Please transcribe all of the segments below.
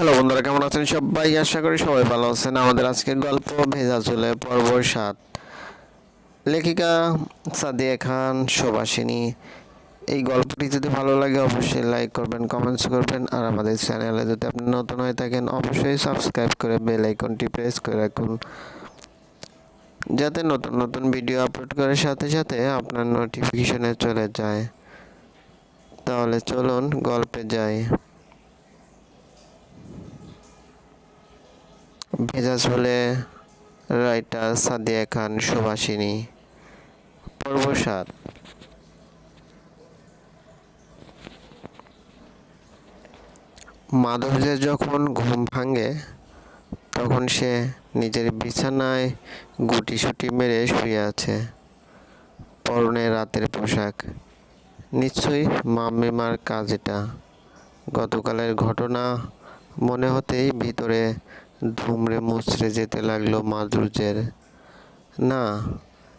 Hello বন্ধুরা, কেমন আছেন সবাই? আশা করি সবাই ভালো আছেন। আমাদের আজকের গল্প ভেজা চুলে পর্ব সাত। লেখিকা সাদিয়া খান সুভাষিনী এই গল্পটি যদি ভালো লাগে, অবশ্যই লাইক করবেন কমেন্টস করবেন। আর আমাদের চ্যানেলে যদি আপনি নতুন হয়ে থাকেন, অবশ্যই সাবস্ক্রাইব করে বেল আইকনটি প্রেস করে রাখুন। যাতে নতুন নতুন ভিডিও আপলোড করার সাথে সাথে আপনার নোটিফিকেশনে চলে যায়। তাহলে চলুন গল্পে যাই। ভেজা হলে রাইটার সাদিয়া খান, সুভাষিনী পর্ব সাত মাধবীর যখন ঘুম ভাঙে, তখন সে নিজের বিছানায় গুটি সুটি মেরে শুয়ে আছে। পরনে রাতের পোশাক। নিশ্চয়ই মামিমার কাজ এটা। গতকালের ঘটনা মনে হতেই ভিতরে ধুমড়ে মুচড়ে যেতে লাগল মাধুর্যের। না,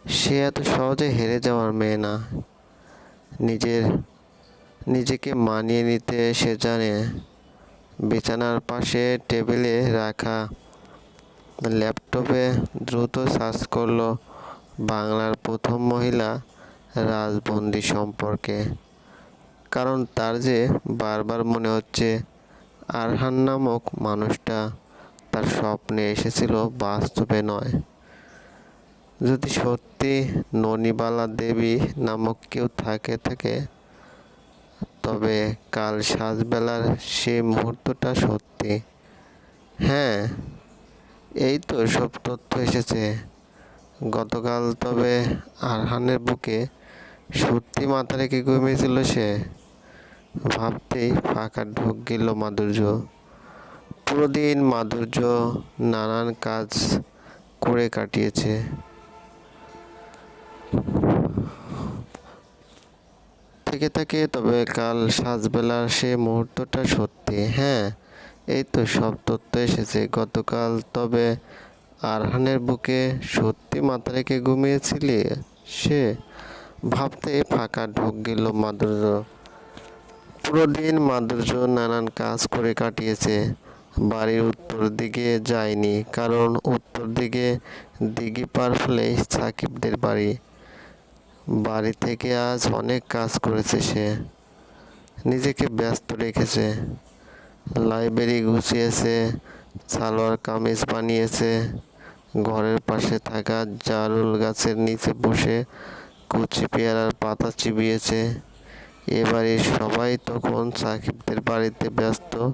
সে এত সহজে হেরে যাওয়ার মেয়ে না। নিজের, নিজেকে মানিয়ে নিতে সে জানে। বিছানার পাশে টেবিলে রাখা ল্যাপটপে দ্রুত সার্চ করল বাংলার প্রথম মহিলা রাজবন্দি সম্পর্কে। কারণ তার যে বারবার মনে হচ্ছে আরহান নামক মানুষটা তার স্বপ্নে এসেছিল, বাস্তবে নয়। যদি সত্যি ননিবালা দেবী নামক কেউ থাকে থাকে, তবে কাল সাজবেলার সেই মুহূর্তটা সত্যি। হ্যাঁ এই তো সব তথ্য এসেছে। গতকাল তবে আরহানের বুকে সত্যি মাথা রেখে ঘুমিয়েছিল সে। ভাবতেই ফাঁকা ঢুক গেল মাধুর্য। পুরো দিন মাধুর্য নানান কাজ করে কাটিয়েছে। থেকে থাকে, তবে কাল সাজবেলার সে মুহূর্তটা সত্যি হ্যাঁ এই তো সব তথ্য এসেছে। গতকাল তবে আরহানের বুকে সত্যি মাথা রেখে ঘুমিয়েছিলি? সে ভাবতে ফাঁকা ঢুক গেল মাধুর্য। পুরো দিন মাধুর্য নানান কাজ করে কাটিয়েছে। বাড়ির উত্তর দিকে যায়নি, কারণ উত্তর দিকে দিঘি পার হলেই সাকিবদের বাড়ি। বাড়ি থেকে আজ অনেক কাজ করেছে সে। নিজেকে ব্যস্ত রেখেছে। লাইব্রেরি গুছিয়েছে, সালোয়ার কামিজ বানিয়েছে, ঘরের পাশে থাকা জারুল গাছের নিচে বসে কুচি পেয়ারার পাতা চিবিয়েছে। এবারে সবাই তখন সাকিবদের বাড়িতে ব্যস্ত।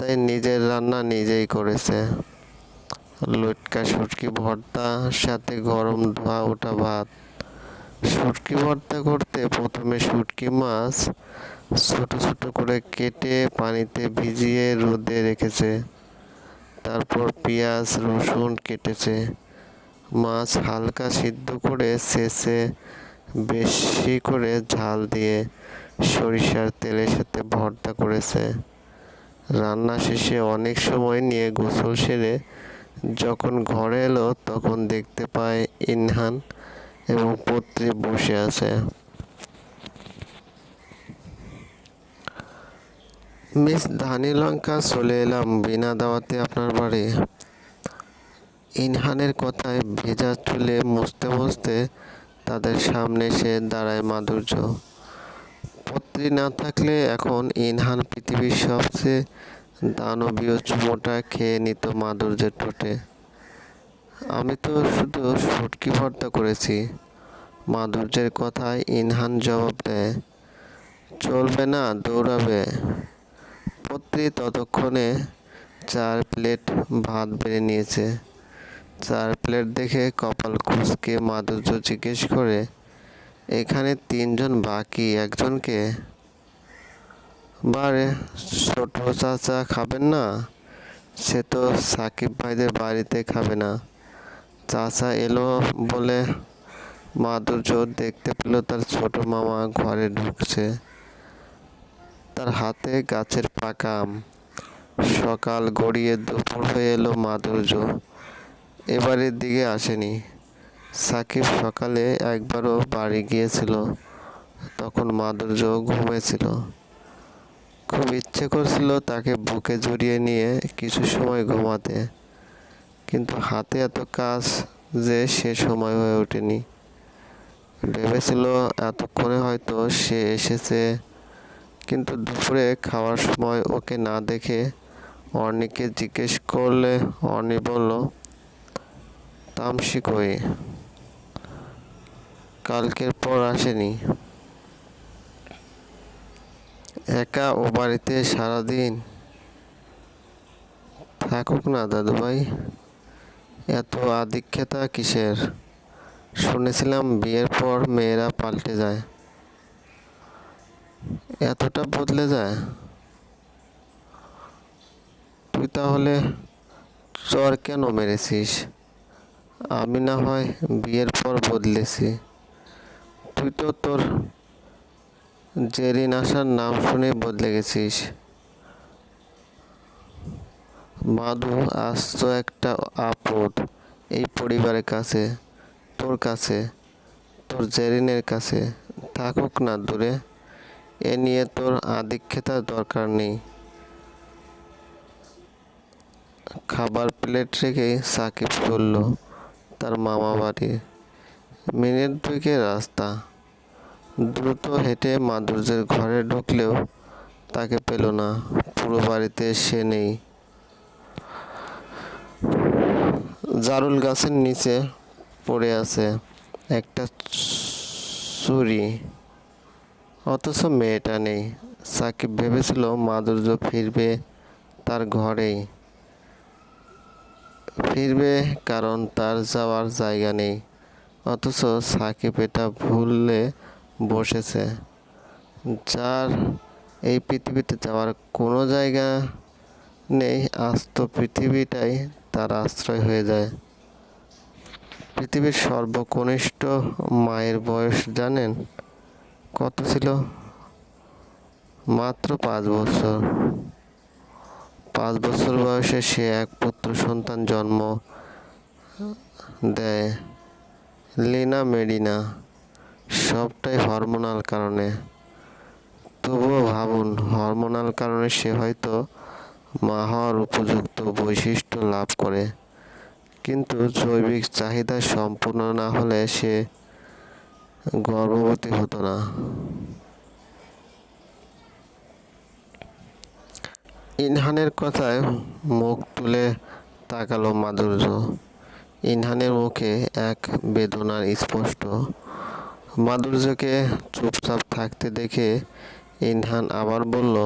তাই নিজের রান্না নিজেই করেছে। লটকা শুটকি ভর্তা, সাথে গরম ধোয়া ওঠা ভাত। শুটকি ভর্তা করতে প্রথমে শুটকি মাছ ছোট ছোট করে কেটে পানিতে ভিজিয়ে রোদে রেখেছে। তারপর পেঁয়াজ, রসুন কেটেছে। মাছ হালকা সিদ্ধ করে শেষে বেশি করে ঝাল দিয়ে সরিষার তেলের সাথে ভর্তা করেছে। রান্না শেষে অনেক সময় নিয়ে গোসল সেরে যখন ঘরে এলো তখন দেখতে পায় ইনহান এবং পত্রী বসে আছে। মিস ধানি লঙ্কা চলে এলাম বিনা দাওয়াতে আপনার বাড়ি। ইনহানের কথায় ভেজা চুলে মুছতে মুছতে তাদের সামনে সে দাঁড়ায় মাধুর্য। পত্রী না থাকলে এখন ইনহান পৃথিবীর সবচেয়ে দানবীয় চুমোটা খেয়ে নিত মাধুর্যের ঠোঁটে। আমি তো শুধু শুটকি ভর্তা করেছি। মাধুর্যের কথায় ইনহান জবাব দেয়, চলবে না, দৌড়াবে। পত্রী ততক্ষণে চার প্লেট ভাত বেড়ে নিয়েছে। চার প্লেট দেখে কপাল কুচকে মাধুর্য জিজ্ঞেস করে এখানে তিনজন বাকি, একজনকে? বারে, ছোট চাচা খাবেন না? সে তো সাকিব ভাইদের বাড়িতে খাবে না। চাচা এলো বলে মাধুর্য দেখতে পেল তার ছোট মামা ঘরে ঢুকছে। তার হাতে গাছের পাকা সকাল গড়িয়ে দুপুর হয়ে এলো মাধুর্য। এবারের দিকে আসেনি। সাকিব সকালে একবারও বাড়ি গিয়েছিল। তখন মাধুর্য ঘুমেছিল খুব ইচ্ছে করছিল তাকে বুকে জড়িয়ে নিয়ে কিছু সময় ঘুমাতে। কিন্তু হাতে এত কাজ যে সে সময় হয়ে ওঠেনি। ভেবেছিল এতক্ষণে হয়তো সে এসেছে। কিন্তু দুপুরে খাওয়ার সময় ওকে না দেখে অর্ণিকে জিজ্ঞেস করলে অর্ণি বলল তামসি কই কালকের পর আসেনি। একা ও বাড়িতে সারাদিন থাকুক না দাদুভাই, এত আধিক্যতা কিসের? শুনেছিলাম বিয়ের পর মেয়েরা পাল্টে যায়। এতটা বদলে যায়? তুই তাহলে চর কেন মেরেছিস? আমি না হয় বিয়ের পর বদলেছি। তুই তো তোর জেরিন আসার নাম শুনে বদলে গেছিস। মাধু আজ একটা আপদ এই পরিবারের কাছে, তোর কাছে, তোর জেরিনের কাছে। থাকুক না দূরে, এ নিয়ে তোর আধিক্যতার দরকার নেই। খাবার প্লেট রেখে সাকিব চলল তার মামা বাড়ি মিনিট দুইকের রাস্তা। দ্রুত হেঁটে মাধুর্যের ঘরে ঢুকলেও তাকে পেল না। পুরো বাড়িতে সে নেই। জারুল গাছের নিচে পড়ে আছে একটা চুরি। অথচ মেয়েটা নেই। সাকিব ভেবেছিল মাধুর্য ফিরবে তার ঘরেই। ফিরবে কারণ তার যাওয়ার জায়গা নেই। অথচ সাকিব এটা ভুললে বসেছে। যার এই পৃথিবীতে যাওয়ার কোনো জায়গা নেই আস্ত পৃথিবীটাই তার আশ্রয় হয়ে যায়। পৃথিবীর সর্বকনিষ্ঠ মায়ের বয়স জানেন? কত ছিল? মাত্র পাঁচ বছর। পাঁচ বছর বয়সে সে এক পুত্র সন্তান জন্ম দেয়, লিনা মেডিনা সবটাই হরমোনাল কারণে। তবুও ভাবুন হরমোনাল কারণে সে হয়তো মা হওয়ার উপযুক্ত বৈশিষ্ট্য লাভ করে। কিন্তু জৈবিক চাহিদা সম্পূর্ণ না হলে সে গর্ভবতী হতো না। ইনহানের কথায় মুখ তুলে তাকালো মাধুর্য। ইনহানের মুখে এক বেদনার স্পষ্ট মাধুর্যকে চুপচাপ থাকতে দেখে ইনহান আবার বলল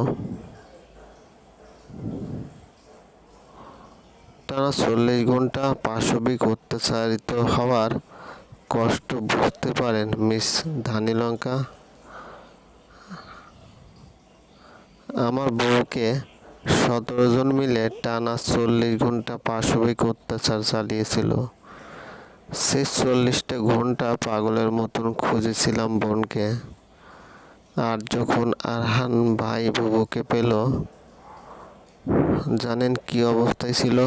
টানা চল্লিশ ঘণ্টা পাশবিক অত্যাচারিত হওয়ার কষ্ট বুঝতে পারেন, মিস ধানীলঙ্কা। আমার বউকে সতেরো জন মিলে টানা চল্লিশ ঘণ্টা পাশবিক অত্যাচার চালিয়েছিল। সেই চল্লিশটা ঘণ্টা পাগলের মতন খুঁজেছিলাম বোনকে। আর যখন আরহান ভাই বুবুকে পেল, জানেন কি অবস্থায় ছিল?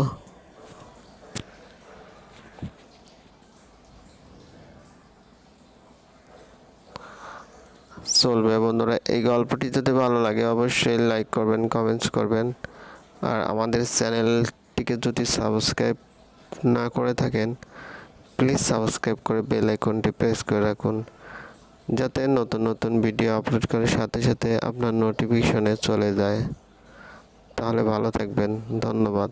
চলবে বন্ধুরা, এই গল্পটি যদি ভালো লাগে অবশ্যই লাইক করবেন কমেন্টস করবেন। আর আমাদের চ্যানেলটিকে যদি সাবস্ক্রাইব না করে থাকেন প্লিজ সাবস্ক্রাইব করে বেল আইকনটি প্রেস করে রাখুন, যাতে নতুন নতুন ভিডিও আপলোড করার সাথে সাথে আপনার নোটিফিকেশনে চলে যায়। তাহলে ভালো থাকবেন, ধন্যবাদ।